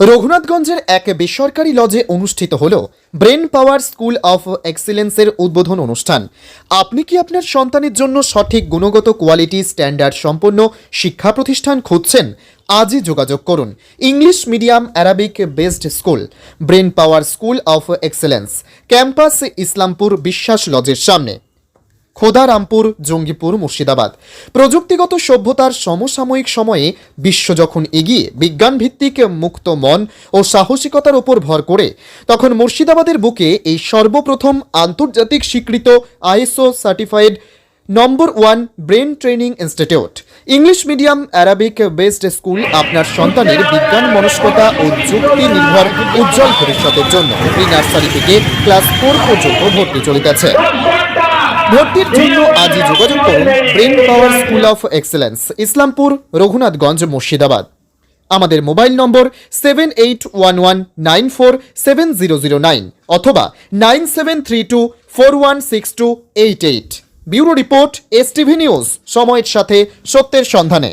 রঘুনাথগঞ্জের এক বেসরকারি লজে অনুষ্ঠিত হল ব্রেন পাওয়ার স্কুল অফ এক্সিলেন্সের উদ্বোধন অনুষ্ঠান। আপনি কি আপনার সন্তানের জন্য সঠিক গুণগত কোয়ালিটি, স্ট্যান্ডার্ড সম্পন্ন শিক্ষা প্রতিষ্ঠান খুঁজছেন? আজই যোগাযোগ করুন। English medium Arabic based school, brain power school of excellence, campus Islampur Biswas লজের সামনে। খোদারামপুর, জঙ্গিপুর, মুর্শিদাবাদ। প্রযুক্তিগত সভ্যতার সমসাময়িক সময়ে বিশ্ব যখন এগিয়ে বিজ্ঞানভিত্তিক মুক্ত মন ও সাহসিকতার উপর ভর করে, তখন মুর্শিদাবাদের বুকে এই সর্বপ্রথম আন্তর্জাতিক স্বীকৃত ISO certified number one brain training institute. English medium Arabic based school আপনার সন্তানের বিজ্ঞান মনস্কতা ও যুক্তি নির্ভর উজ্জ্বল ভবিষ্যতের জন্য প্রি নার্সারি থেকে ক্লাস ফোর পর্যন্ত ভর্তি চলিতেছে। ভর্তির জন্য আজই যোগাযোগ করুন Brain Power School of Excellence, Islampur, Raghunathganj, Murshidabad. আমাদের mobile number seven eight one one nine four seven zero zero nine অথবা nine seven three two four one six two eight eight bureau report S TV news সময়ের সাথে সত্যের সন্ধানে।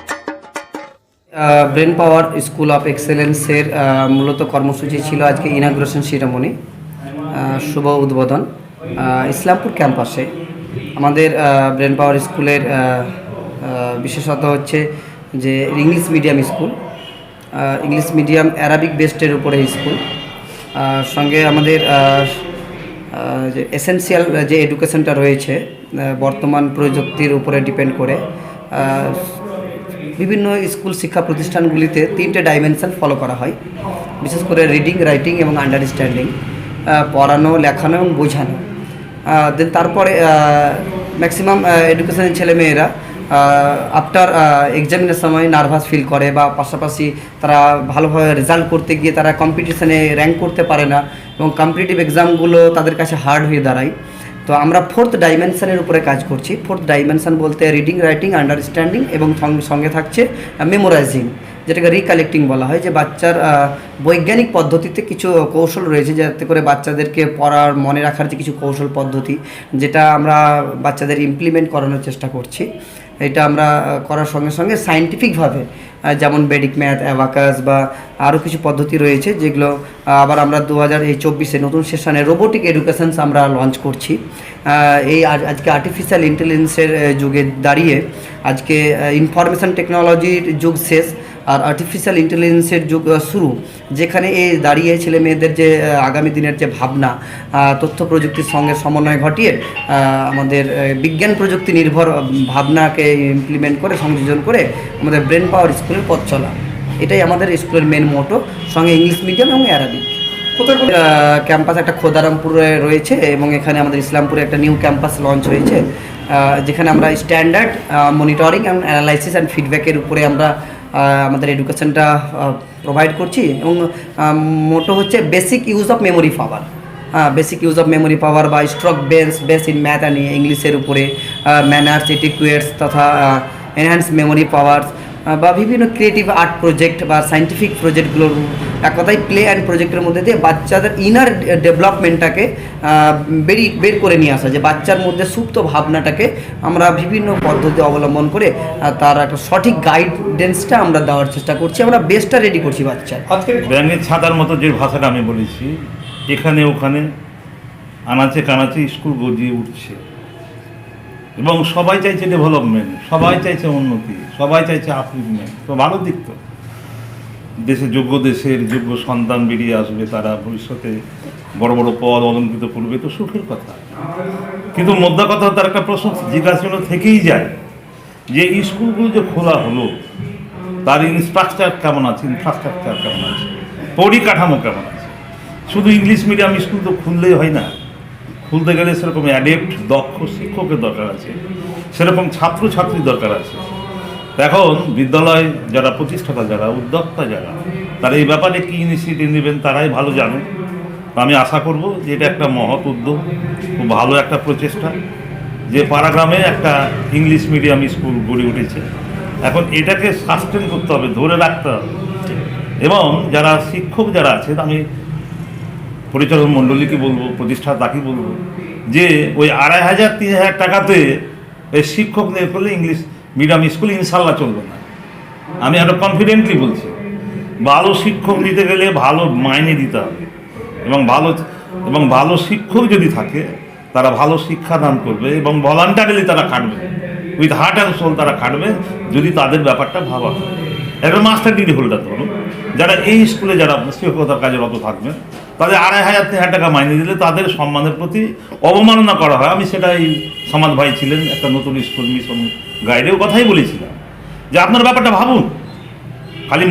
Brain power school of এক্সেলেন্সের মূলত কর্মসূচি ছিল আজকে ইনাগ্রেশন সিরামনি শুভ উদ্বোধন ইসলামপুর ক্যাম্পাসে আমাদের ব্রেন পাওয়ার স্কুলের বিশেষত হচ্ছে যে English medium school English medium Arabic বেস্টের উপরে স্কুল সঙ্গে আমাদের যে এসেনশিয়াল যে এডুকেশনটা রয়েছে বর্তমান প্রযুক্তির উপরে ডিপেন্ড করে বিভিন্ন স্কুল শিক্ষা প্রতিষ্ঠানগুলিতে তিনটে ডাইমেনশন ফলো করা হয়। বিশেষ করে রিডিং রাইটিং এবং আন্ডারস্ট্যান্ডিং পড়ানো, লেখানো এবং বোঝানো। দেন তারপরে ম্যাক্সিমাম এডুকেশনের ছেলেমেয়েরা আফটার এক্সামিনের সময় নার্ভাস ফিল করে বা পাশাপাশি তারা ভালোভাবে রেজাল্ট করতে গিয়ে তারা কম্পিটিশনে র্যাঙ্ক করতে পারে না এবং কম্পিটিটিভ এক্সামগুলো তাদের কাছে হার্ড হয়ে দাঁড়ায়। তো আমরা ফোর্থ ডাইমেনশানের উপরে কাজ করছি। ফোর্থ ডাইমেনশান বলতে রিডিং রাইটিং আন্ডারস্ট্যান্ডিং এবং সঙ্গে- থাকছে মেমোরাইজিং যেটাকে রিকালেক্টিং বলা হয়। যে বাচ্চার বৈজ্ঞানিক পদ্ধতিতে কিছু কৌশল রয়েছে, যাতে করে বাচ্চাদেরকে পড়ার, মনে রাখার যে কিছু কৌশল পদ্ধতি, যেটা আমরা বাচ্চাদের ইমপ্লিমেন্ট করানোর চেষ্টা করছি। এটা আমরা করার সঙ্গে সঙ্গে সাইন্টিফিকভাবে যেমন বেডিক ম্যাথ অ্যাভাকাস বা আরও কিছু পদ্ধতি রয়েছে যেগুলো আবার আমরা দু হাজার এই চব্বিশে নতুন সেশনে রোবোটিক এডুকেশনস আমরা লঞ্চ করছি। এই আজ- আজকে আর্টিফিশিয়াল ইন্টেলিজেন্সের যুগে দাঁড়িয়ে আজকে ইনফরমেশান টেকনোলজির যুগ শেষ। আর আর্টিফিশিয়াল ইন্টেলিজেন্সের যুগ শুরু যেখানে এই দাঁড়িয়ে ছেলে মেয়েদের যে আগামী দিনের যে ভাবনা তথ্য প্রযুক্তির সঙ্গে সমন্বয় ঘটিয়ে আমাদের বিজ্ঞান প্রযুক্তি নির্ভর ভাবনাকে ইমপ্লিমেন্ট করে সংযোজন করে আমাদের ব্রেন পাওয়ার স্কুলের পথ চলা। এটাই আমাদের স্কুলের মেন মোটো সঙ্গে ইংলিশ মিডিয়াম এবং অ্যারাবিক ক্যাম্পাস একটা খোদারামপুরে রয়েছে এবং এখানে আমাদের ইসলামপুরে একটা নিউ ক্যাম্পাস লঞ্চ হয়েছে। যেখানে আমরা standard monitoring and analysis and ফিডব্যাকের উপরে আমরা আমাদের এডুকেশনটা প্রোভাইড করছি এবং মোটো হচ্ছে basic use of memory power basic use of memory power বা strong base base in math and ইংলিশের উপরে ম্যানার্স এটিকুয়েটস তথা এনহ্যান্স মেমোরি পাওয়ার বা বিভিন্ন ক্রিয়েটিভ আর্ট প্রজেক্ট বা সাইন্টিফিক প্রজেক্টগুলোর এক কথায় প্লে অ্যান্ড প্রজেক্টের মধ্যে দিয়ে বাচ্চাদের ইনার ডেভেলপমেন্টটাকে বেরি, বের করে নিয়ে আসা যে বাচ্চার মধ্যে সুপ্ত ভাবনাটাকে আমরা বিভিন্ন পদ্ধতি অবলম্বন করে তার একটা সঠিক গাইডেন্সটা আমরা দেওয়ার চেষ্টা করছি। আমরা বেস্টটা রেডি করছি বাচ্চার। ব্যাঙের ছাতার মতো যে ভাষাটা আমি বলেছি, এখানে ওখানে আনাচে কানাচে স্কুল গজিয়ে উঠছে। এবং সবাই চাইছে ডেভেলপমেন্ট সবাই চাইছে উন্নতি, সবাই চাইছে আপলিভমেন্ট তো ভালো দিক তো। দেশে যোগ্য দেশের যোগ্য সন্তান বেরিয়ে আসবে, তারা ভবিষ্যতে বড় বড় পদ অলঙ্কৃত করবে, তো সুখের কথা। কিন্তু মোদ্দা কথা, তার একটা প্রশ্ন জিজ্ঞাসা থেকেই যায় যে স্কুলগুলো যে খোলা হলো, তার ইনস্ট্রাকচার কেমন আছে? ইনফ্রাস্ট্রাকচার কেমন আছে? পরিকাঠামো কেমন আছে? শুধু ইংলিশ মিডিয়াম স্কুল তো খুললেই হয় না। খুলতে গেলে সেরকম অ্যাডেপ্ট দক্ষ শিক্ষকের দরকার আছে। সেরকম ছাত্রছাত্রী দরকার আছে। এখন বিদ্যালয় যারা, প্রতিষ্ঠাতা যারা, উদ্যোক্তা যারা, তারা এই ব্যাপারে কী ইনিশিয়েটিভ নেবেন তারাই ভালো জানেন আমি আশা করব যে এটা একটা মহৎ উদ্যোগ, খুব ভালো একটা প্রচেষ্টা, যে পাড়াগ্রামে একটা ইংলিশ মিডিয়াম স্কুল গড়ে উঠেছে। এখন এটাকে সাস্টেন করতে হবে, ধরে রাখতে হবে। এবং যারা শিক্ষক যারা আছে আমি পরিচালক মণ্ডলীকে বলব প্রতিষ্ঠাতাকে বলব, যে ওই আড়াই হাজার, তিন হাজার টাকাতে এই শিক্ষক নিয়ে করলে ইংলিশ মিডিয়াম স্কুল ইনশাল্লাহ চলবে না। আমি আরও কনফিডেন্টলি বলছি, ভালো শিক্ষক নিতে গেলে ভালো মাইনে দিতে হবে এবং ভালো এবং ভালো শিক্ষক যদি থাকে, তারা ভালো শিক্ষাদান করবে এবং ভলান্টারিলি তারা খাটবে উইথ হার্ট অ্যান্ড সোল তারা খাটবে যদি তাদের ব্যাপারটা ভাবা হয় একটা মাস্টার ডিগ্রি হোল্ডার ধরুন যারা এই স্কুলে যারা শিক্ষকতার কাজে রত থাকবেন, তাদের আড়াই হাজার তিন হাজার টাকা মাইনে দিলে তাদের সম্মানের প্রতি অবমাননা করা হয়। আমি সেটাই সমাজ ভাই ছিলেন, একটা নতুন স্কুল মিশন গাইডেও কথাই বলেছিলাম। যে আপনার ব্যাপারটা ভাবুন, খালি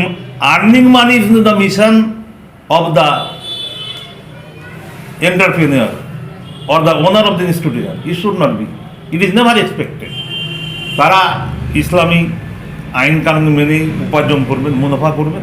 earning money is the mission of the entrepreneur or the owner of the institution it should not be it is never expected তারা ইসলামী আইন কানুন মেনেই উপার্জন করবেন মুনাফা করবেন।